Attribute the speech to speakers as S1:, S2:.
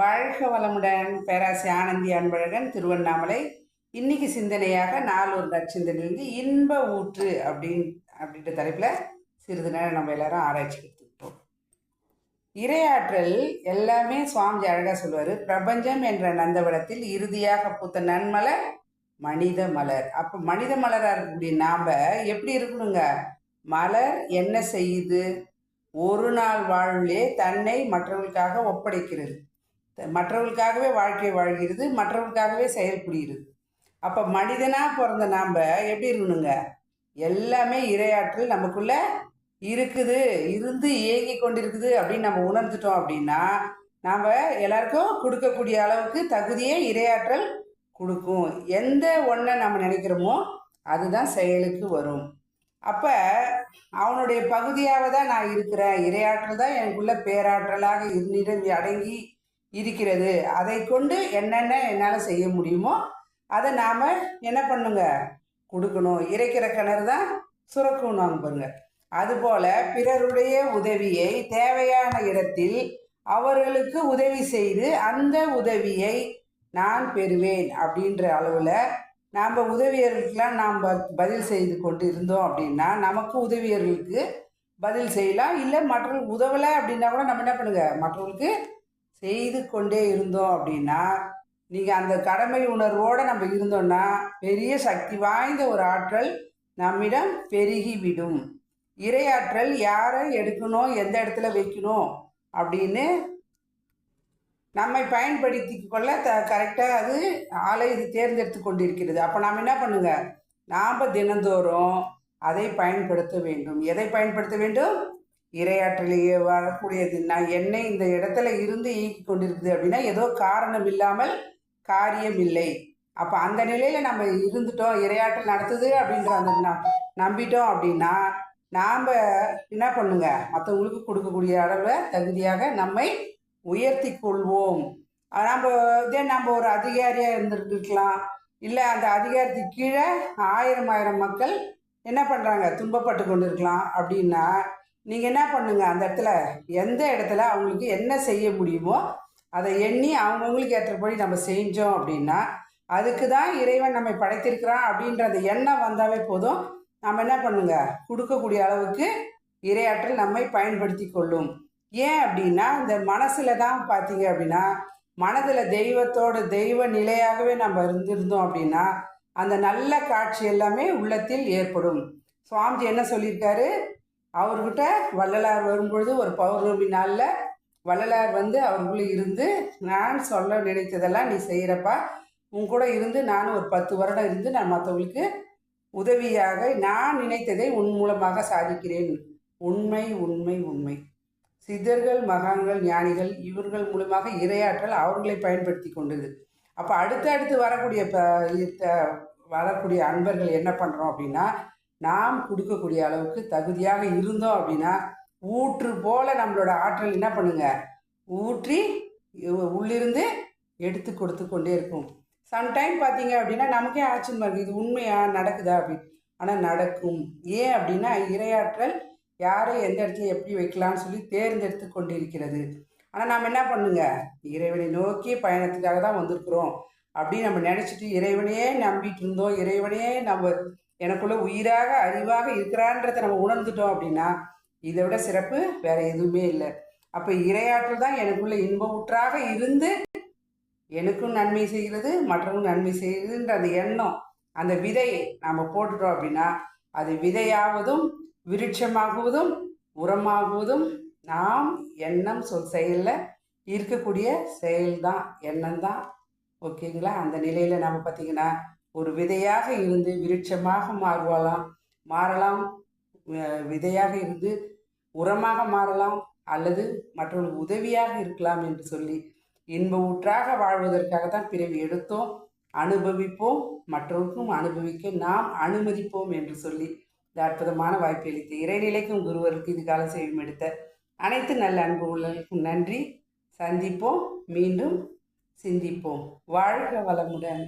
S1: வாழ்க வளமுடன். பேராசி ஆனந்தி அன்பழகன் திருவண்ணாமலை. இன்னைக்கு சிந்தனையாக நாலூர் நற்சிந்தனையிலிருந்து இன்ப ஊற்று அப்படின்னு அப்படின்ற தலைப்பில் சிறிது நேரம் நம்ம எல்லாரும் ஆராய்ச்சி எடுத்துக்கிட்டோம் இரையாற்றல் எல்லாமே சுவாமிஜி அழகாக சொல்லுவார். பிரபஞ்சம் என்ற நந்தவளத்தில் இறுதியாக பூத்த நன்மலர் மனித மலர். அப்போ மனித மலராக இருக்கக்கூடிய நாம் எப்படி இருக்கணுங்க? மலர் என்ன செய்யுது? ஒரு நாள் வாழ்விலே தன்னை மற்றவர்களுக்காக ஒப்படைக்கிறது. மற்றவர்களுக்காகவே வாழ்க்கை வாழ்கிறது மற்றவர்களுக்காகவே செயல்புரிகிறது அப்போ மனிதனாக பிறந்த நாம் எப்படி இருக்கணுங்க? எல்லாமே இரையாற்றல் நமக்குள்ள இருக்குது இருந்து இயங்கி கொண்டிருக்குது அப்படின்னு நம்ம உணர்ந்துட்டோம் அப்படின்னா நாம் எல்லாருக்கும் கொடுக்கக்கூடிய அளவுக்கு தகுதியே இரையாற்றல் கொடுக்கும். எந்த ஒன்றை நம்ம நினைக்கிறோமோ அதுதான் செயலுக்கு வரும். அப்போ அவனுடைய பகுதியாக தான் நான் இருக்கிறேன். இரையாற்றல் தான் எனக்குள்ள பேராற்றலாக இருந்திடம் அடங்கி இருக்கிறது. அதை கொண்டு என்னென்ன என்னால் செய்ய முடியுமோ அதை நாம் என்ன பண்ணுங்க? கொடுக்கணும். இறைக்கிற கிணறு தான் சுரக்கும் நாங்கள் பாருங்க. அதுபோல் பிறருடைய உதவியை தேவையான இடத்தில் அவர்களுக்கு உதவி செய்து அந்த உதவியை நான் பெறுவேன் அப்படின்ற அளவில் நாம் உதவியர்களுக்கெல்லாம் நாம் பதில் செய்து கொண்டு இருந்தோம் அப்படின்னா நமக்கு உதவியர்களுக்கு பதில் செய்யலாம். இல்லை மற்றவர்களுக்கு உதவலை அப்படின்னா கூட நம்ம என்ன பண்ணுங்க? மற்றவர்களுக்கு செய்து கொண்டே இருந்தோம் அப்படின்னா நீங்கள் அந்த கடமை உணர்வோடு நம்ம இருந்தோம்னா பெரிய சக்தி வாய்ந்த ஒரு ஆற்றல் நம்மிடம் பெருகிவிடும். இரையாற்றல் யாரை எடுக்கணும் எந்த இடத்துல வைக்கணும் அப்படின்னு நம்மை பயன்படுத்தி கொள்ள த கரெக்டாக அது ஆலை இது தேர்ந்தெடுத்து கொண்டிருக்கிறது. அப்போ நாம் என்ன பண்ணுங்க? நாம் தினந்தோறும் அதை பயன்படுத்த வேண்டும். எதை பயன்படுத்த வேண்டும்? இரையாற்றலையே வரக்கூடியது நான் என்னை இந்த இடத்துல இருந்து இயக்கி கொண்டிருக்குது அப்படின்னா ஏதோ காரணம் இல்லாமல் காரியம் இல்லை. அப்போ அந்த நிலையில் நம்ம இருந்துட்டோம் இரையாற்றல் நடத்துது அப்படின்ற அந்த நம்பிட்டோம் அப்படின்னா நாம் என்ன பண்ணுங்க? மற்றவங்களுக்கு கொடுக்கக்கூடிய அளவில் தகுதியாக நம்மை உயர்த்தி கொள்வோம். நம்ம இதே நம்ம ஒரு அதிகாரியாக இருந்துருக்கலாம். இல்லை அந்த அதிகாரத்துக்கு கீழே ஆயிரம் ஆயிரம் மக்கள் என்ன பண்ணுறாங்க துன்பப்பட்டு கொண்டு இருக்கலாம் அப்படின்னா நீங்கள் என்ன பண்ணுங்கள் அந்த இடத்துல எந்த இடத்துல அவங்களுக்கு என்ன செய்ய முடியுமோ அதை எண்ணி அவங்கவுங்களுக்கு ஏற்றபடி நம்ம செஞ்சோம் அப்படின்னா அதுக்கு தான் இறைவன் நம்மை படைத்திருக்கிறான் அப்படின்ற அந்த எண்ணம் வந்தாவே போதும். நம்ம என்ன பண்ணுங்க கொடுக்கக்கூடிய அளவுக்கு இரையாற்றல் நம்மை பயன்படுத்தி கொள்ளும். ஏன் அப்படின்னா இந்த மனசில் தான் பார்த்தீங்க அப்படின்னா மனதில் தெய்வத்தோட தெய்வ நிலையாகவே நம்ம இருந்திருந்தோம் அப்படின்னா அந்த நல்ல காட்சி எல்லாமே உள்ளத்தில் ஏற்படும். சுவாமிஜி என்ன சொல்லியிருக்காரு? அவர்கிட்ட வள்ளலார் வரும்பொழுது ஒரு பௌர்ணமி நாளில் வள்ளலார் வந்து அவருக்குள்ளே இருந்து நான் சொல்ல நினைத்ததெல்லாம் நீ செய்கிறப்பா உன் கூட இருந்து நானும் ஒரு பத்து வருடம் இருந்து நான் மற்றவங்களுக்கு உதவியாக நான் நினைத்ததை உன் மூலமாக சாதிக்கிறேன். உண்மை உண்மை உண்மை. சித்தர்கள் மகான்கள் ஞானிகள் இவர்கள் மூலமாக இரையாற்றல் அவர்களை பயன்படுத்தி கொண்டது. அப்போ அடுத்து அடுத்து வரக்கூடிய வரக்கூடிய அன்பர்கள் என்ன பண்ணுறோம் அப்படின்னா நாம் கொடுக்கக்கூடிய அளவுக்கு தகுதியாக இருந்தோம் அப்படின்னா ஊற்று போல நம்மளோட ஆற்றல் என்ன பண்ணுங்க? ஊற்றி உள்ளிருந்து எடுத்து கொடுத்து கொண்டே இருக்கும். சம்டைம் பார்த்தீங்க அப்படின்னா நமக்கே ஆச்சரியமாக இருக்குது இது உண்மையாக நடக்குதா? அப்படின்னு ஆனால் நடக்கும். ஏன் அப்படின்னா இரையாற்றல் யாரை எந்த இடத்துல எப்படி வைக்கலாம்னு சொல்லி தேர்ந்தெடுத்து கொண்டிருக்கிறது. ஆனால் நாம் என்ன பண்ணுங்க? இறைவனை நோக்கி பயணத்துக்காக தான் வந்திருக்கிறோம். அப்படின்னு நம்ம நினச்சிட்டு இறைவனையே நம்பிட்டு இருந்தோம். இறைவனையே நம்ம எனக்குள்ளே உயிராக அறிவாக இருக்கிறான்றதை நம்ம உணர்ந்துட்டோம் அப்படின்னா இதை விட சிறப்பு வேற எதுவுமே இல்லை. அப்போ இரையாற்றல் தான் எனக்குள்ள இன்பமுற்றாக இருந்து எனக்கும் நன்மை செய்கிறது மற்றவங்களும் நன்மை செய்கிறதுன்ற அந்த எண்ணம் அந்த விதையை நாம் போட்டுட்டோம் அப்படின்னா அது விதையாவதும் விருட்சமாகுவதும் உரமாகுவதும் நாம் எண்ணம் சொல் செயலில் இருக்கக்கூடிய செயல்தான் எண்ணம் தான் ஓகேங்களா? அந்த நிலையில் நம்ம பார்த்திங்கன்னா ஒரு விதையாக இருந்து விருட்சமாக மாறுவாளாம் மாறலாம். விதையாக இருந்து உரமாக மாறலாம் அல்லது மற்றவர்களுக்கு உதவியாக இருக்கலாம் என்று சொல்லி இன்ப ஊற்றாக வாழ்வதற்காக தான் பிறவி எடுத்தோம். அனுபவிப்போம். மற்றவருக்கும் அனுபவிக்க நாம் அனுமதிப்போம் என்று சொல்லி இந்த அற்புதமான வாய்ப்பு அளித்த இறைநிலைக்கும் குருவருக்கு இது கால செய்யும் எடுத்த அனைத்து நல்ல அன்பு உள்ளவர்களுக்கும் நன்றி. சந்திப்போம். மீண்டும் சிந்திப்போம். வாழ்க வளமுடன்.